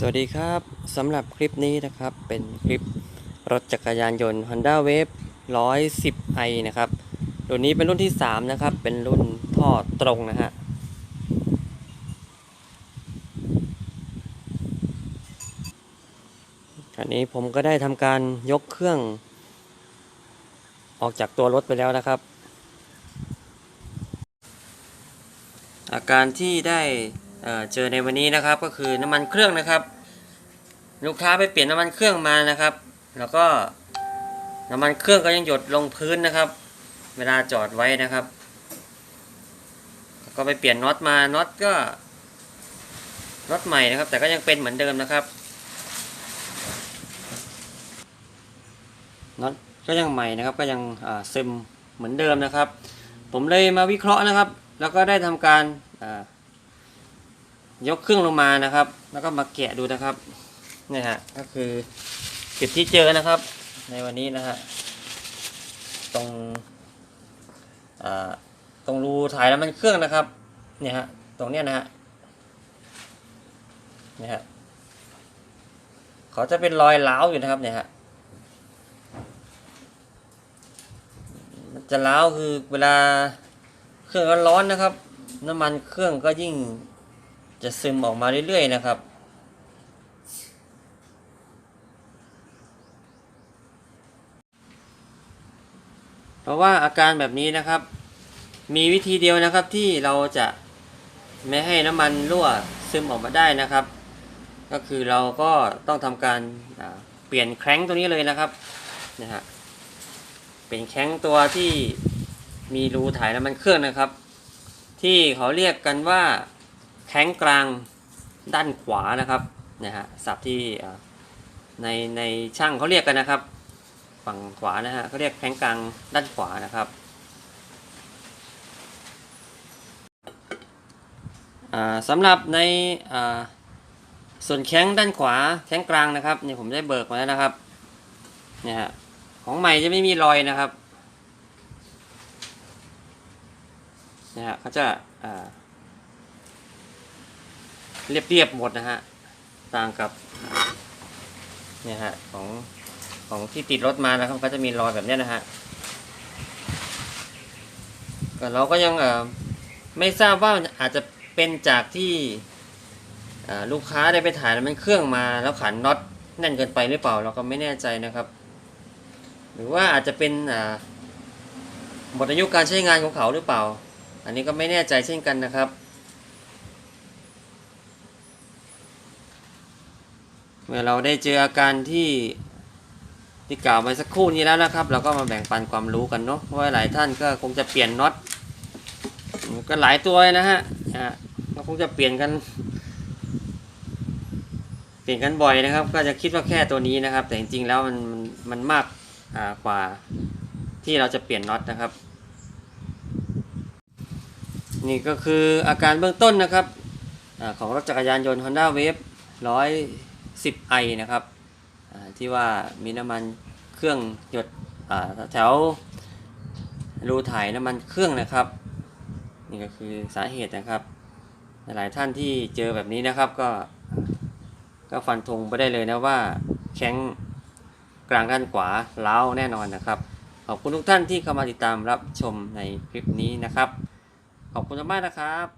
สวัสดีครับสำหรับคลิปนี้นะครับเป็นคลิปรถจักรยานยนต์ Honda Wave 110i นะครับรุ่นนี้เป็นรุ่นที่ 3 นะครับ เป็นรุ่นท่อตรงนะฮะอันนี้ผมก็ได้ทำการยกเครื่อง ออกจากตัวรถไปแล้วนะครับ อาการที่ได้ เจอในวันนี้นะครับก็คือน้ำมันเครื่องนะครับ ลูกค้าไปเปลี่ยนน้ำมันเครื่องมานะครับ แล้วก็น้ำมันเครื่องก็ยังหยดลงพื้นนะครับ เวลาจอดไว้นะครับ ก็ไปเปลี่ยนน็อตมาน็อตก็น็อตใหม่นะครับ แต่ก็ยังเป็นเหมือนเดิมนะครับน็อตก็ยังใหม่นะครับ ก็ยังซึมเหมือนเดิมนะครับ ผมเลยมาวิเคราะห์นะครับ แล้วก็ได้ทำการอ่า ยกเครื่องลงมานะครับ แล้วก็มาแกะดูนะครับนี่ฮะก็คือจุดที่เจอนะครับ ในวันนี้นะฮะตรงตรงรูถ่ายน้ำมันเครื่องนะครับเนี่ยฮะตรงเนี้ยนะฮะเนี่ยฮะเขาจะเป็นรอยร้าอยู่นะครับเนี่ยฮะมันจะร้าคือเวลาเครื่องร้อนนะครับ น้ำมันเครื่องก็ยิ่ง จะซึมออกมาเรื่อยๆนะครับ เพราะว่าอาการแบบนี้นะครับ มีวิธีเดียวนะครับที่เราจะไม่ให้น้ำมันรั่วซึมออกมาได้นะครับ ก็คือเราก็ต้องทำการเปลี่ยนแคร้งตัวนี้เลยนะครับนะฮะเปลี่ยนแคร้งตัวที่มีรูถ่ายน้ำมันเครื่องนะครับ ที่เขาเรียกกันว่า แข้งกลางด้านขวานะครับนะฮะศัพท์ที่ในในช่างเขาเรียกกันนะครับ ฝั่งขวานะฮะเขาเรียกแข้งกลางด้านขวานะครับอ่าสำหรับในอ่าส่วนแข้งด้านขวาแข้งกลางนะครับเนี่ยผมได้เบิกมาแล้วนะครับเนี่ยฮะของใหม่จะไม่มีรอยนะครับนะฮะเขาจะอ่า เรียบเรียบๆหมดนะฮะ ต่างกับเนี่ยฮะของของที่ติดรถมานะครับ ก็จะมีรอยแบบนี้นะฮะก็เราก็ยังไม่ทราบว่าอาจจะเป็นจากที่ลูกค้าได้ไปถ่ายแล้วมันเครื่องมาแล้วขันน็อตแน่นเกินไปหรือเปล่า เราก็ไม่แน่ใจนะครับ หรือว่าอาจจะเป็นหมดอายุการใช้งานของเขาหรือเปล่า อันนี้ก็ไม่แน่ใจเช่นกันนะครับ เมื่อเราได้เจออาการที่ที่กล่าวไปสักครู่นี้แล้วนะครับ เราก็มาแบ่งปันความรู้กันเนาะเพราะว่าหลายท่านก็คงจะเปลี่ยนน็อตก็หลายตัวนะฮะอะก็คงจะเปลี่ยนกัน เปลี่ยนกันบ่อยนะครับ ก็จะคิดว่าแค่ตัวนี้นะครับ แต่จริงๆแล้วมันมันมากกว่าที่เราจะเปลี่ยนน็อตนะครับ นี่ก็คืออาการเบื้องต้นนะครับอของรถจักรยานยนต์ Honda Wave 110i นะครับที่ว่ามีน้ำมันเครื่องหยดแถวรูถ่ายน้ำมันเครื่องนะครับ นี่ก็คือสาเหตุนะครับ หลายท่านที่เจอแบบนี้นะครับก็ก็ฟันธงไปได้เลยนะว่าแข้งกลางด้านขวาล้าวแน่นอนนะครับ ขอบคุณทุกท่านที่เข้ามาติดตามรับชมในคลิปนี้นะครับ ขอบคุณมากนะครับ